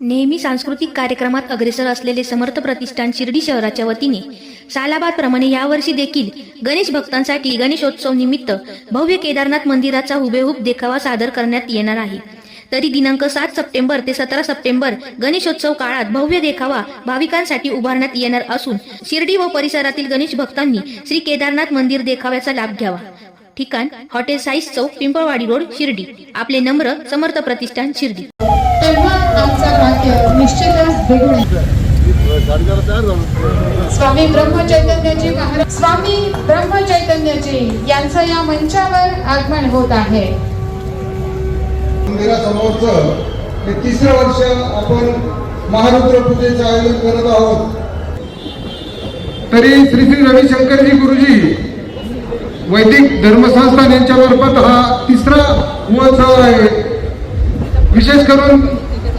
नेहमी सांस्कृतिक कार्यक्रमात अग्रेसर असलेले समर्थ प्रतिष्ठान शिर्डी शहराच्या वतीने. सालाबादप्रमाणे यावर्षी देखील गणेश भक्तांसाठी गणेशोत्सव निमित्त भव्य केदारनाथ मंदिराचा हुबेहूब देखावा सादर करण्यात येणार आहे. तरी दिनांक सात सप्टेंबर ते सतरा सप्टेंबर गणेशोत्सव काळात भव्य देखावा भाविकांसाठी उभारण्यात येणार असून शिर्डी व परिसरातील गणेश भक्तांनी श्री केदारनाथ मंदिर देखाव्याचा लाभ घ्यावा. ठिकाण हॉटेल साईज चौक पिंपळवाडी रोड शिर्डी. आपले नम्र समर्थ प्रतिष्ठान शिर्डी. आमचा भाग्य निश्चितच द्विगुण स्वामी ब्रह्मचैतन्याची महाराज स्वामी ब्रह्मचैतन्याची यांचं या मंचावर आगमन होत आहे. मंदिरासमोरचं हे तिसरं वर्ष आपण महारुद्र पूजेचं आयोजन करत आहोत. तरी श्री श्री रविशंकरजी गुरुजी वैदिक धर्मसंस्थान यांच्या मार्फत हा तिसरा महोत्सव आहे. विशेष करून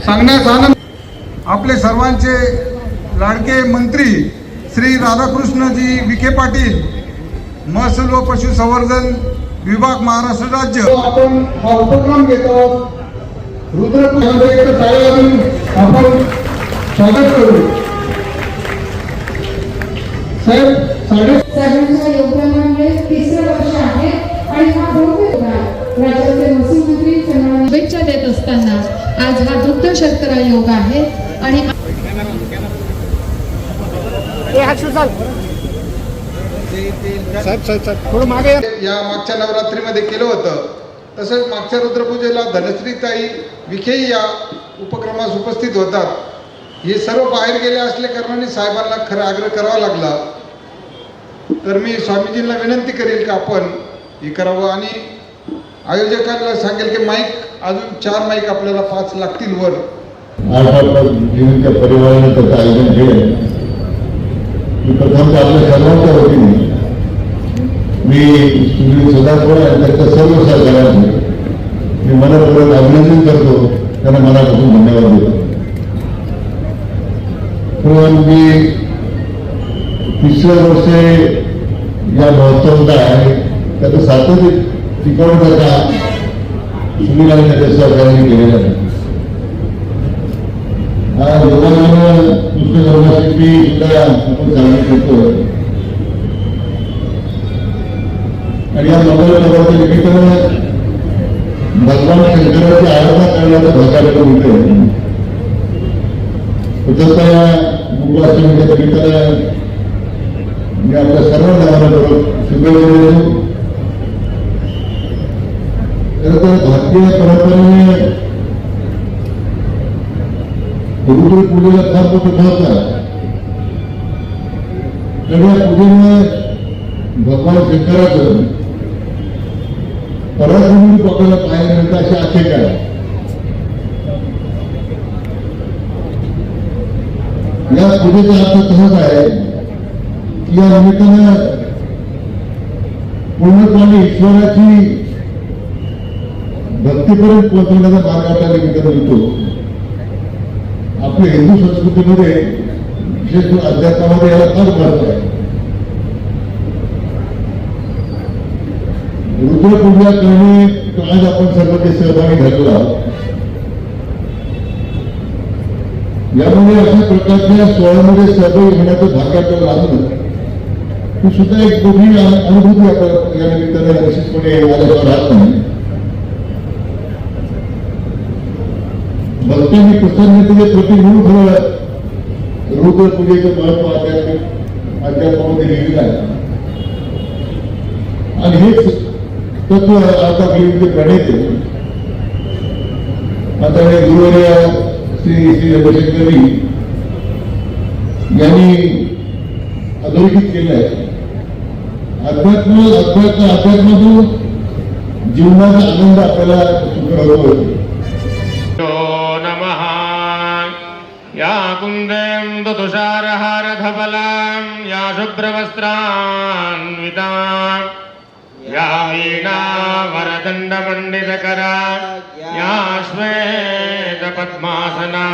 सांगण्यास आनंद. आपले सर्वांचे लाडके मंत्री श्री राधाकृष्णजी विखे पाटील महसूल व पशुसंवर्धन विभाग महाराष्ट्र राज्य. आपण हा उपक्रम घेतो. रुद्रपूर आपण स्वागत करू. साहेब साडे सर्वांच्या योगदानामुळे तिसरं वर्ष आहे आणि हा भव्य राज्याचे महसूल मंत्री शुभेच्छा देत असताना आज हा दुग्ध शर्करा योग आहे आणि या. मागच्या नवरात्रीमध्ये केलं होतं. तसंच मागच्या रुद्रपूजेला धनश्रीताई विखेही या उपक्रमास उपस्थित होतात. हे सर्व बाहेर गेले असल्या कारणाने साहेबांना खरं आग्रह करावा लागला. तर मी स्वामीजींना विनंती करेल की आपण हे करावं आणि आयोजकांना सांगेल की माईक अजून चार माईक आपल्याला पाच लागतील वर. आज परिवाराने त्याचं आयोजन केलं. मी प्रथम आपल्या सर्वांच्या वतीने मी सुनील सदाफळ आणि त्यांच्या सर्व सहकार्यांचे मी मनपूर्वक अभिनंदन करतो. त्यांना मनापासून धन्यवाद देतो. पण मी तिसऱ्या वर्षे या महोत्सव आहे. त्याचं सातत्य टिकवण्याचा सुनील आणि त्याच्या सहकार्याने केलेला आहे? हा योगानं पुस्तक सुद्धा आपण आणि या नगरच्या निमित्तानं भगवान शंकराची आराधना करण्याचा भागाला मिळतं तसं या मुंबाष्टमीच्या निमित्तानं मी आपल्या सर्व नावाला शुभेच्छा देतो. राष्ट्रीय परंपरेने गुरुकुल पूजेला फार मोठं महत्त्व आहे तर या पूजेमुळे भगवान शंकराचं पराक्रमी पकडायला पाहायला मिळतं अशी आशंका आहे या पूजेचा अर्थ तसाच आहे की या निमित्तानं पूर्णपणे ईश्वराची भक्तीपर्यंत पोहोचवण्याचा मार्ग आपल्याला निमित्तानं मिळतो आपल्या हिंदू संस्कृतीमध्ये विशेष करून अध्यात्मामध्ये याला फार महत्त्व आहे. रुद्रपूजा करणे आज आपण सर्व ते सहभागी झालेलो आहोत. यामुळे अशा प्रकारच्या सोहळ्यामध्ये सहभागी होण्याचं भाग्य आपल्याला लागलं. ही सुद्धा एक मोठी अनुभूती आपण या निमित्ताने निश्चितपणे माझ्यावर राहत नाही भक्तांनी प्रसन्नतेचे प्रतीक म्हणून खरं रुद्र पूजेचं महत्त्व आध्यात्मिक अध्यात्मामध्ये लिहिलेलं आहे. आणि हेच तत्व आता आपली प्रणित. आता हे गुरुवर्य श्री श्री रविशंकरी यांनी अधोरेखित केलं आहे. अध्यात्म अध्यात्म अध्यात्मातून जीवनाचा आनंद आपल्याला सुख कुन्देन्दु या शुभ्रवस्त्रान्विता या वीणा वरदण्डमण्डितकरा या श्वेतपद्मासना।